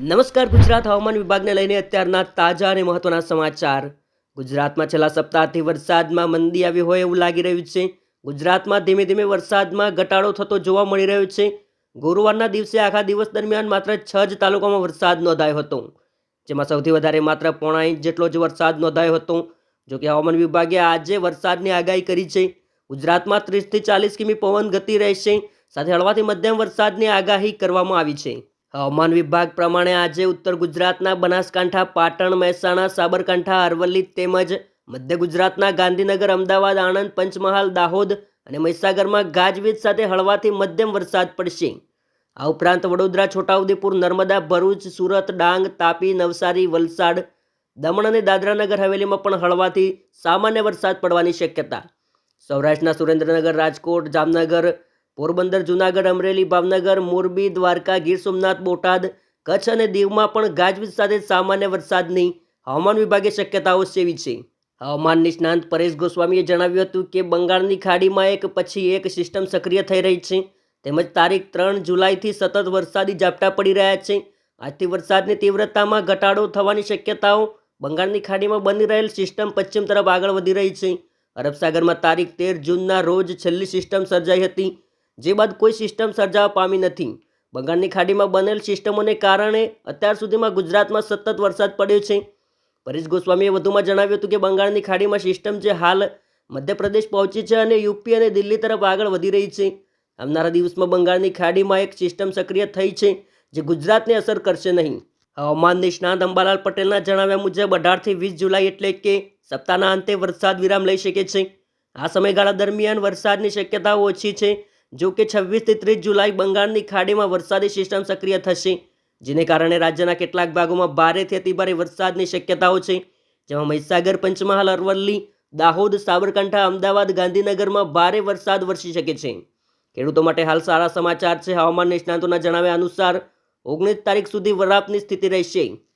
નમસ્કાર ગુજરાત હવામાન વિભાગને લઈને અત્યારના તાજા અને મહત્વના સમાચાર. ગુજરાતમાં છેલ્લા સપ્તાહથી વરસાદમાં મંદી આવી હોય એવું લાગી રહ્યું છે. ગુજરાતમાં ધીમે ધીમે વરસાદમાં ઘટાડો થતો જોવા મળી રહ્યો છે. ગુરુવારના દિવસે આખા દિવસ દરમિયાન માત્ર છ જ તાલુકામાં વરસાદ નોંધાયો હતો. જેમાં સૌથી વધારે માત્ર પોણા ઇંચ જેટલો જ વરસાદ નોંધાયો હતો. જોકે હવામાન વિભાગે આજે વરસાદની આગાહી કરી છે. ગુજરાતમાં ત્રીસથી ચાલીસ કિમી પવન ગતિ રહેશે. સાથે હળવાથી મધ્યમ વરસાદની આગાહી કરવામાં આવી છે. હવામાન વિભાગ પ્રમાણે આજે ઉત્તર ગુજરાતના બનાસકાંઠા, પાટણ, મહેસાણા, સાબરકાંઠા, અરવલ્લી તેમજ મધ્ય ગુજરાતના ગાંધીનગર, અમદાવાદ, આણંદ, પંચમહાલ, દાહોદ અને મહીસાગરમાં ગાજવીજ સાથે હળવાથી મધ્યમ વરસાદ પડશે. આ ઉપરાંત વડોદરા, છોટાઉદેપુર, નર્મદા, ભરૂચ, સુરત, ડાંગ, તાપી, નવસારી, વલસાડ, દમણ અને દાદરાનગર હવેલીમાં પણ હળવાથી સામાન્ય વરસાદ પડવાની શક્યતા. સૌરાષ્ટ્રના સુરેન્દ્રનગર, રાજકોટ, જામનગર પોરબંદર, જુનાગઢ, અમરેલી, ભાવનગર, મોરબી, દ્વારકા, ગીર સોમનાથ, બોટાદ, કચ્છ અને દીવમાં પણ ગાજવીજ સાથે સામાન્ય વરસાદની હવામાન વિભાગે શક્યતાઓ સેવી છે. હવામાન નિષ્ણાંત પરેશ ગોસ્વામીએ જણાવ્યું હતું કે બંગાળની ખાડીમાં એક પછી એક સિસ્ટમ સક્રિય થઈ રહી છે. તેમજ તારીખ ત્રણ જુલાઈથી સતત વરસાદી ઝાપટા પડી રહ્યા છે. આજથી વરસાદની તીવ્રતામાં ઘટાડો થવાની શક્યતાઓ બંગાળની ખાડીમાં બની રહેલ સિસ્ટમ પશ્ચિમ તરફ આગળ વધી રહી છે. અરબસાગરમાં તારીખ તેર જૂનના રોજ છેલ્લી સિસ્ટમ સર્જાઈ હતી. જે બાદ કોઈ સિસ્ટમ સર્જાવા પામી નથી. બંગાળની ખાડીમાં બનેલ સિસ્ટમોને કારણે અત્યાર સુધીમાં ગુજરાતમાં સતત વરસાદ પડ્યો છે. પરેશ ગોસ્વામીએ વધુમાં જણાવ્યું હતું કે બંગાળની ખાડીમાં સિસ્ટમ જે હાલ મધ્યપ્રદેશ પહોંચી છે અને યુપી અને દિલ્હી તરફ આગળ વધી રહી છે. આવનારા દિવસમાં બંગાળની ખાડીમાં એક સિસ્ટમ સક્રિય થઈ છે જે ગુજરાતને અસર કરશે નહીં. હવામાન નિષ્ણાંત અંબાલાલ પટેલના જણાવ્યા મુજબ અઢારથી વીસ જુલાઈ એટલે કે સપ્તાહના અંતે વરસાદ વિરામ લઈ શકે છે. આ સમયગાળા દરમિયાન વરસાદની શક્યતાઓ ઓછી છે. જો કે છવ્વીસથી ત્રીસ જુલાઈ બંગાળની ખાડીમાં વરસાદી સિસ્ટમ સક્રિય થશે, જેને કારણે રાજ્યના કેટલાક ભાગોમાં ભારેથી અતિભારે વરસાદની શક્યતાઓ છે. જેમાં મહીસાગર, પંચમહાલ, અરવલ્લી, દાહોદ, સાબરકાંઠા, અમદાવાદ, ગાંધીનગરમાં ભારે વરસાદ વરસી શકે છે. ખેડૂતો માટે હાલ સારા સમાચાર છે. હવામાન નિષ્ણાંતોના જણાવ્યા અનુસાર, ઓગણીસ તારીખ સુધી વરાપની સ્થિતિ રહેશે.